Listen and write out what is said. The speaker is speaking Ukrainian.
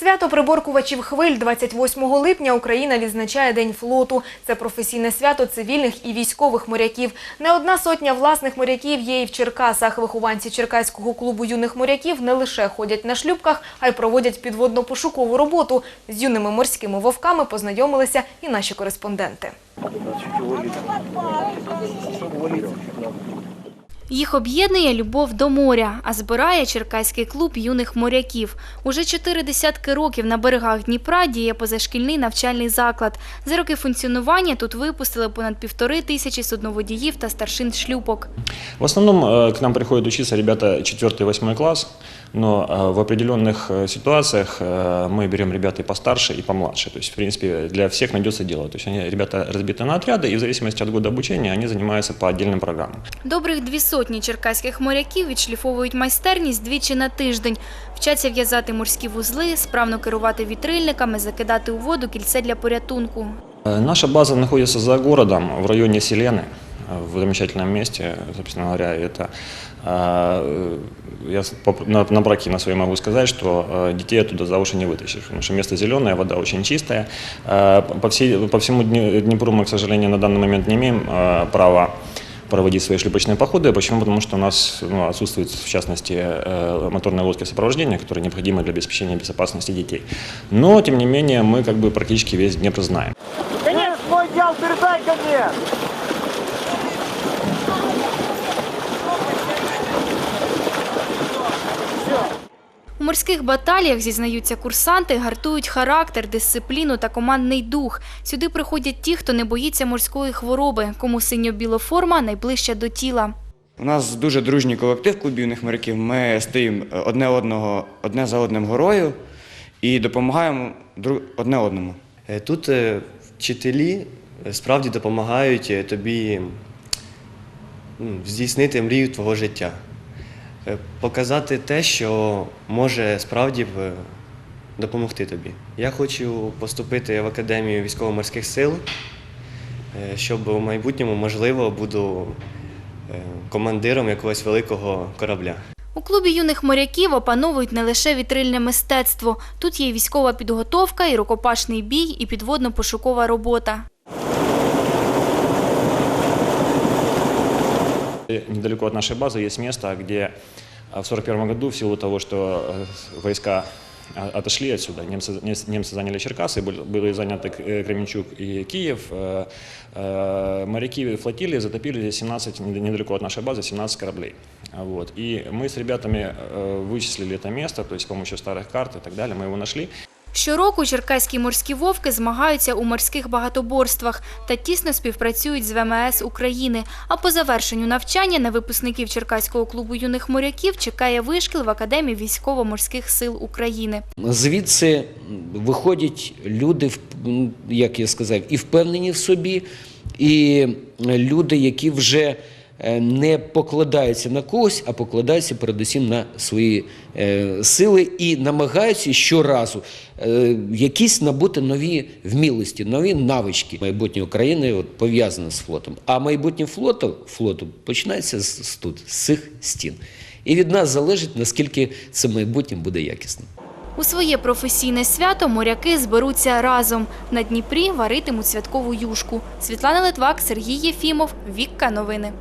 Свято приборкувачів хвиль 28 липня Україна відзначає День флоту. Це професійне свято цивільних і військових моряків. Не одна сотня власних моряків є і в Черкасах. Вихованці Черкаського клубу юних моряків не лише ходять на шлюпках, а й проводять підводно-пошукову роботу. З юними морськими вовками познайомилися і наші кореспонденти. Їх об'єднує любов до моря, а збирає Черкаський клуб юних моряків. Уже чотири десятки років на берегах Дніпра діє позашкільний навчальний заклад. За роки функціонування тут випустили понад півтори тисячі судноводіїв та старшин шлюпок. В основном э, к нам приходят учиться ребята 4-8 класс, но э, в определенных э, ситуациях э, мы берем ребят и постарше, и помладше. То есть, в принципе, для всех найдется дело. То есть, они, ребята разбиты на отряды, и в зависимости от года обучения они занимаются по отдельным программам. Добрих дві сотні черкаських моряків відшліфовують майстерність двічі на тиждень. Вчаться в'язати морські вузли, справно керувати вітрильниками, закидати у воду кільце для порятунку. Э, Наша база находится за городом, в районе Селены, э, в замечательном месте, собственно говоря, это э, я с- по- на, на браке на своей могу сказать, что э, детей оттуда за уши не вытащишь, потому что место зеленое, вода очень чистая. Э, По, всей, по всему Дне- Днепру мы, к сожалению, на данный момент не имеем э, права проводить свои шлюпочные походы. Почему? Потому что у нас ну, отсутствует, в частности, э, моторные лодки сопровождения, которые необходимы для обеспечения безопасности детей. Но, тем не менее, мы как бы практически весь Днепр знаем. Денис, мой дел, передай ко Морських баталіях, зізнаються курсанти, гартують характер, дисципліну та командний дух. Сюди приходять ті, хто не боїться морської хвороби, кому синьо-біла форма найближча до тіла. У нас дуже дружній колектив клубів юних моряків. Ми стоїмо одне одного, одне за одним горою і допомагаємо одне одному. Е, Тут е, вчителі е, справді допомагають е, тобі здійснити мрію твого життя, Е, показати те, що може справді е, допомогти тобі. Я хочу поступити в Академію військово-морських сил, е, щоб у майбутньому, можливо, буду е, командиром якогось великого корабля. У клубі юних моряків опановують не лише вітрильне мистецтво. Тут є військова підготовка, і рукопашний бій, і підводно-пошукова робота. Недалеко от нашей базы есть место, где а, в 1941 году, в силу того, что э, войска а, отошли отсюда, немцы, немцы заняли Черкасы, были, заняты К- э, Кременчуг и Киев, э, э, моряки флотилии затопили здесь 17, нед- недалеко от нашей базы, 17 кораблей. Вот. И мы с ребятами э, вычислили это место, то есть с помощью старых карт и так далее, мы его нашли. Щороку черкаські морські вовки змагаються у морських багатоборствах та тісно співпрацюють з ВМС України. А по завершенню навчання на випускників Черкаського клубу юних моряків чекає вишкіл в Академії військово-морських сил України. Звідси виходять люди, як я сказав, і впевнені в собі, і люди, які вже не покладаються на когось, а покладаються передусім на свої е, сили і намагаються щоразу е, якісь набути нові вмілості, нові навички. Майбутнє України пов'язане з флотом. А майбутнє флоту, флоту починається з, з тут, з цих стін. І від нас залежить, наскільки це майбутнє буде якісним. У своє професійне свято моряки зберуться разом. На Дніпрі варитимуть святкову юшку. Світлана Литвак, Сергій Єфімов, Вікка Новини.